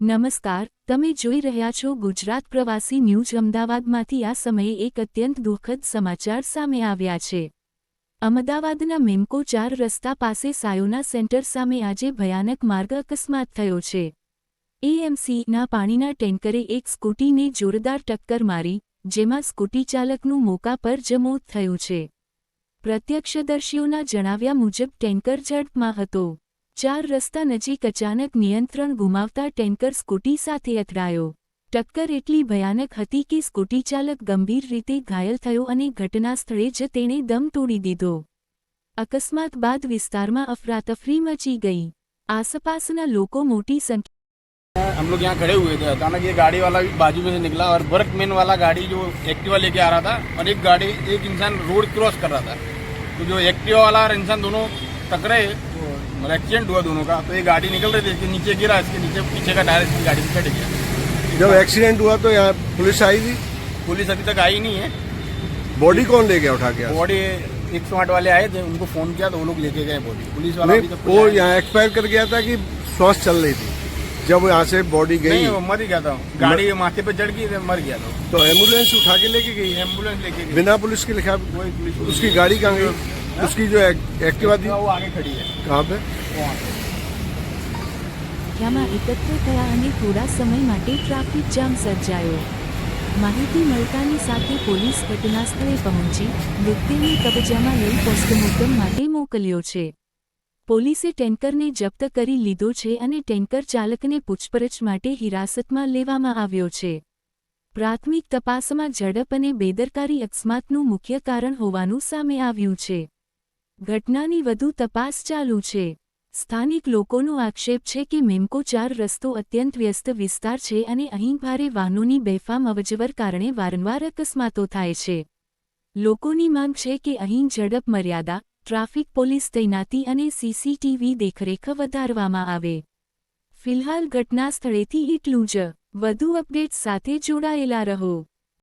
નમસ્કાર, તમે જોઈ રહ્યા છો ગુજરાત પ્રવાસી ન્યૂઝ અમદાવાદમાંથી આ સમયે એક અત્યંત દુઃખદ સમાચાર સામે આવ્યા છે. અમદાવાદના મેમકો ચાર રસ્તા પાસે સાયોના સેન્ટર સામે આજે ભયાનક માર્ગ અકસ્માત થયો છે. એએમસીના પાણીના ટેન્કરે એક સ્કૂટીને જોરદાર ટક્કર મારી, જેમાં સ્કૂટી ચાલકનું મોકા પર જ થયું છે. પ્રત્યક્ષદર્શીઓના જણાવ્યા મુજબ ટેન્કર ઝડપમાં હતો. ચાર રસ્તા નજીક અચાનક નિયંત્રણ ગુમાવતા ટેન્કર સ્કૂટી સાથે અથડાયો ટક્કર એટલી ભયાનક હતી કે સ્કૂટી ચાલક ગંભીર રીતે ઘાયલ થયો અને ઘટના સ્થળે જ તેણે દમ તોડી દીધો અકસ્માત બાદ વિસ્તારમાં અફરાતફરી મચી ગઈ આસપાસના લોકો મોટી સંખ્યા हम लोग यहाँ खड़े हुए थे अचानक ये गाड़ी वाला भी बाजू में से निकला और वर्कमैन वाला गाड़ी जो एक्टिवा लेके आ रहा था और एक गाड़ी एक इंसान रोड क्रॉस कर रहा था तो जो एक्टिवा वाला और इंसान दोनों टकरे तो मतलब एक्सीडेंट हुआ दोनों का तो ये गाड़ी निकल रही थी इसके नीचे गिरा इसके नीचे पीछे का टायर इसकी गाड़ी से कट गया। जब एक्सीडेंट हुआ तो यहाँ पुलिस आई थी पुलिस अभी तक आई नहीं है। बॉडी कौन ले गया उठा के बॉडी एक सौ आठ वाले आए थे उनको फ़ोन किया तो वो लोग लेके गए बॉडी पुलिस वाला वो यहाँ एक्सपायर कर गया था कि श्वास चल रही थी? जब यहाँ से बॉडी गई। नहीं वो मर ही गया था। गाड़ी मर... माथे पे चढ़ गई तो मर गया था। तो एंबुलेंस उठा के लेके गई? एंबुलेंस लेके गई। बिना पुलिस के लिखा उसकी गाड़ी कहाँ गई? उसकी जो एक- एक्टिवा थी वो आगे खड़ी है कहाँ पे वहाँ पे માં એકત્ર થયા અને થોડા સમય માટે ટ્રાફિક જામ સર્જાયો માહિતી મળતાની સાથે પોલીસ ઘટનાસ્થળે પહોંચી મૃતદેહને કબજામાં લઈ પોસ્ટમોર્ટમ માટે મોકલ્યો છે પોલીસે ટેન્કરને જપ્ત કરી લીધો છે અને ટેન્કર ચાલકને પૂછપરછ માટે હિરાસતમાં લેવામાં આવ્યો છે પ્રાથમિક તપાસમાં ઝડપ અને બેદરકારી અકસ્માતનું મુખ્ય કારણ હોવાનું સામે આવ્યું છે ઘટનાની વધુ તપાસ ચાલુ છે. સ્થાનિક લોકોનો આક્ષેપ છે કે મેમકો ચાર રસ્તો અત્યંત વ્યસ્ત વિસ્તાર છે અને અહીં ભારે વાહનોની બેફામ અવજવર કારણે વારંવાર અકસ્માતો થાય છે. લોકોની માંગ છે કે અહીં ઝડપ મર્યાદા, ટ્રાફિક પોલીસ તૈનાતી અને સીસીટીવી દેખરેખ વધારવામાં આવે. ફિલહાલ ઘટના સ્થળેથી એટલું જ. વધુ અપડેટ સાથે જોડાયેલા રહો.